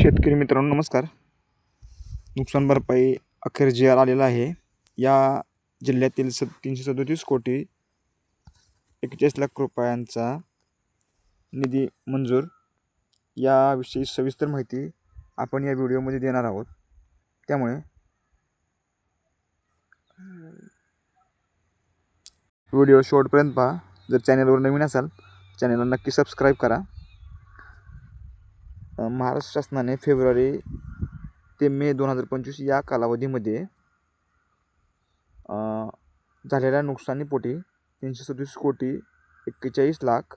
शेतकरी मित्रांनो नमस्कार. नुकसान भरपाई अखेर जी आर आलेला आहे या जिल्ह्यातील स तीनशे सदोतीस कोटी एक्केचाळीस लाख रुपयांचा निधी मंजूर. याविषयी सविस्तर माहिती आपण या व्हिडिओमध्ये देणार आहोत. त्यामुळे व्हिडिओ शेवटपर्यंत पहा. जर चॅनलवर नवीन असाल चॅनलला नक्की सबस्क्राईब करा. महाराष्ट्र शासनाने फेब्रुवारी ते मे दोन हजार पंचवीस या कालावधीमध्ये झालेल्या नुकसानीपोटी तीनशे सदतीस कोटी एक्केचाळीस लाख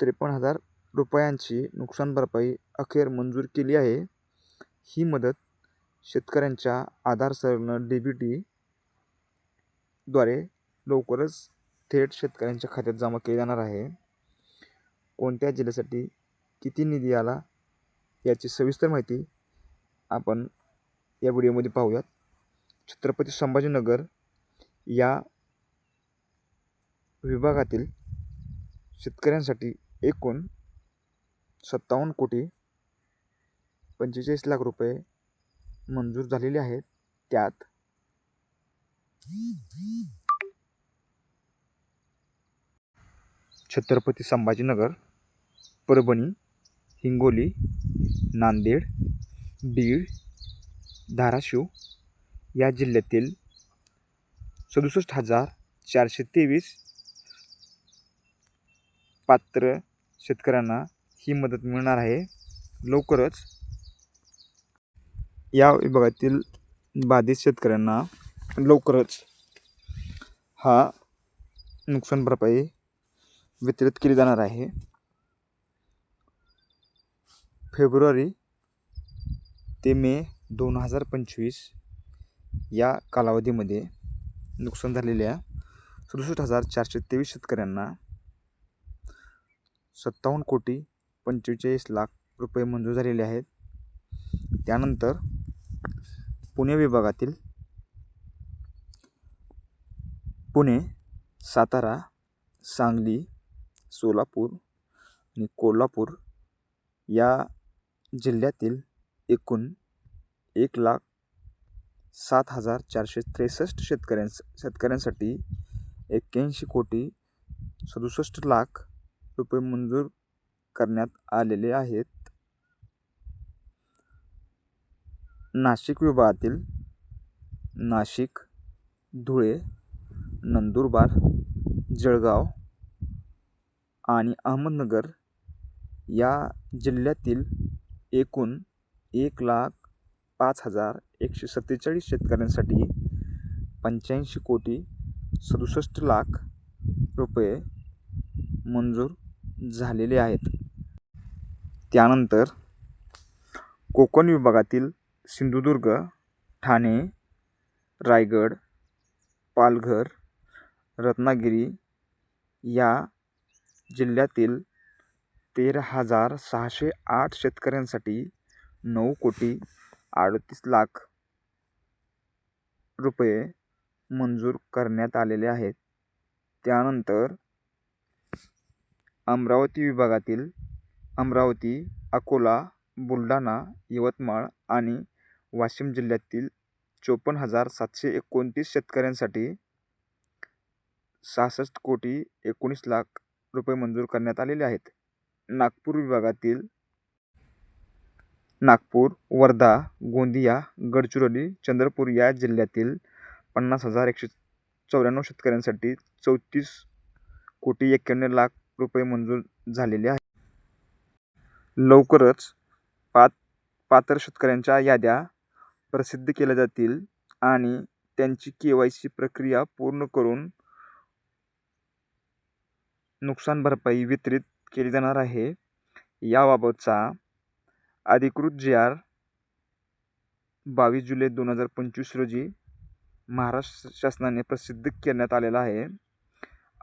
त्रेपन्न हजार रुपयांची नुकसान भरपाई अखेर मंजूर केली आहे. ही मदत शेतकऱ्यांच्या आधार सरनं डी बी टी द्वारे लवकरच थेट शेतकऱ्यांच्या खात्यात जमा केली जाणार आहे. कोणत्या जिल्ह्यासाठी किती निधी आला याची सविस्तर माहिती आपण या व्हिडिओमध्ये पाहूयात. छत्रपती संभाजीनगर या विभागातील शेतकऱ्यांसाठी एकूण सत्तावन्न कोटी पंचेचाळीस लाख रुपये मंजूर झालेले आहेत. त्यात छत्रपती संभाजीनगर परभणी हिंगोली नांदेड बीड धाराशिव या जिल्ह्यातील सदुसष्ट हजार चारशे तेवीस पात्र शेतकऱ्यांना ही मदत मिळणार आहे. लवकरच या विभागातील बाधित शेतकऱ्यांना लवकरच हा नुकसान भरपाई वितरित केली जाणार आहे. फेब्रुवारी ते मे दोन हजार पंचवीस या कालावधीमध्ये नुकसान झालेल्या सदुसष्ट हजार चारशे तेवीस शेतकऱ्यांना सत्तावन्न कोटी पंचेचाळीस लाख रुपये मंजूर झालेले आहेत. त्यानंतर पुणे विभागातील पुणे सातारा सांगली सोलापूर आणि कोल्हापूर या जिल्ह्यातील एकूण एक लाख सात हजार चारशे त्रेसष्ट शेतकऱ्यांस शेतकऱ्यांसाठी एक्क्याऐंशी कोटी सदुसष्ट लाख रुपये मंजूर करण्यात आलेले आहेत. नाशिक विभागातील नाशिक धुळे नंदुरबार जळगाव आणि अहमदनगर या जिल्ह्यातील एकूण एक लाख पाच हजार एकशे सत्तेचाळीस शेतकऱ्यांसाठी पंच्याऐंशी कोटी सदुसष्ट लाख रुपये मंजूर झालेले आहेत. त्यानंतर कोकण विभागातील सिंधुदुर्ग ठाणे रायगड पालघर रत्नागिरी या जिल्ह्यातील तेरा हजार सहाशे आठ शेतकऱ्यांसाठी नऊ कोटी अडतीस लाख रुपये मंजूर करण्यात आलेले आहेत. त्यानंतर अमरावती विभागातील अमरावती अकोला बुलढाणा यवतमाळ आणि वाशिम जिल्ह्यातील चोपन्न हजार सातशे एकोणतीस शेतकऱ्यांसाठी सहासष्ट कोटी एकोणीस लाख रुपये मंजूर करण्यात आलेले आहेत. नागपूर विभागातील नागपूर वर्धा गोंदिया गडचिरोली चंद्रपूर या जिल्ह्यातील पन्नास हजार एकशे चौऱ्याण्णव शेतकऱ्यांसाठी चौतीस कोटी एक्क्याण्णव लाख रुपये मंजूर झालेले आहेत. लवकरच पात पात्र शेतकऱ्यांच्या याद्या प्रसिद्ध केल्या जातील आणि त्यांची के वाय सी प्रक्रिया पूर्ण करून नुकसान भरपाई वितरित केली जाणार आहे. याबाबतचा अधिकृत जी आर बावीस जुलै दोन हजार पंचवीस रोजी महाराष्ट्र शासनाने प्रसिद्ध करण्यात आलेला आहे.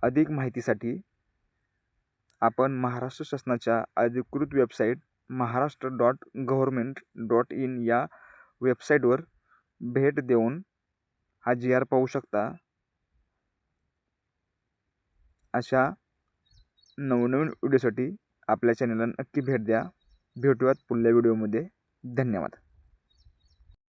अधिक माहितीसाठी आपण महाराष्ट्र शासनाच्या अधिकृत website Maharashtra dot government dot in या वेबसाईटवर भेट देऊन हा जी आर पाहू शकता. अशा नवनवीन व्हिडिओसाठी आपल्या चॅनलला नक्की भेट द्या. भेटूयात पुढल्या व्हिडिओमध्ये. धन्यवाद.